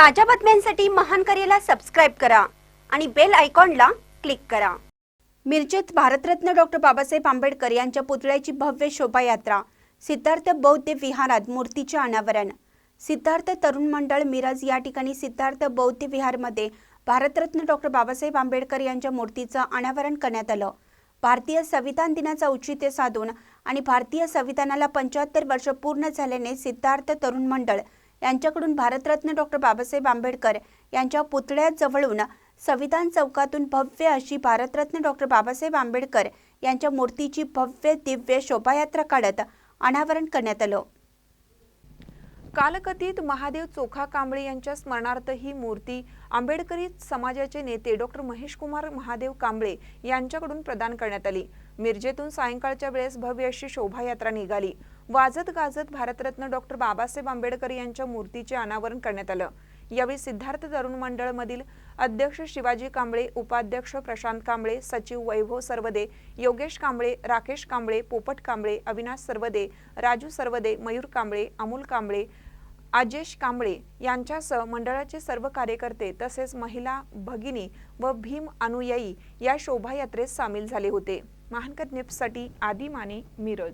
ताज्या बातम्यांसाठी महान करेला सबस्क्राईब करा आणि बेल आयकॉनला क्लिक करा. मिरजेत भारतरत्न डॉक्टर बाबासाहेब आंबेडकर यांच्या पुतळ्याची भव्य शोभायात्रा सिद्धार्थ बौद्ध विहारात मूर्तीचे अनावरण. सिद्धार्थ तरुण मंडळ मिरज या ठिकाणी सिद्धार्थ बौद्ध विहारमध्ये भारतरत्न डॉक्टर बाबासाहेब आंबेडकर यांच्या मूर्तीचं अनावरण करण्यात आलं. भारतीय संविधान दिनाचं औचित्य साधून आणि भारतीय संविधानाला पंच्याहत्तर वर्ष पूर्ण झाल्याने सिद्धार्थ तरुण मंडळ यांच्याकडून भारतरत्न डॉक्टर बाबासाहेब आंबेडकर यांच्या पुतळ्याजवळून संविधान चौकातून भव्य अशी भारतरत्न डॉक्टर बाबासाहेब आंबेडकर यांच्या मूर्तीची भव्य दिव्य शोभायात्रा काढत अनावरण करण्यात आलं. कालकथित महादेव चोखा कांबळे यांच्या स्मरणार्थ ही मूर्ती आंबेडकरी समाजाचे नेते डॉक्टर महेश कुमार महादेव कांबळे यांच्याकडून प्रदान करण्यात आली. मिरजेतून सायंकाळच्या वेळेस भव्य अशी शोभायात्रा निघाली. वाजत गाजत भारतरत्न डॉक्टर बाबासाहेब आंबेडकर यांच्या मूर्तीचे अनावरण करण्यात आलं. यावेळी सिद्धार्थ तरुण मंडळमधील अध्यक्ष शिवाजी कांबळे उपाध्यक्ष प्रशांत कांबळे सचिव वैभव सर्वदे योगेश कांबळे राकेश कांबळे पोपट कांबळे अविनाश सर्वदे राजू सर्वदे मयूर कांबळे अमोल कांबळे आजेश कांबळे यांच्यासह मंडळाचे सर्व कार्यकर्ते तसेच महिला भगिनी व भीम अनुयायी या शोभायात्रेत सामील झाले होते. महानकत निप्ससाठी आदी माने मिरज.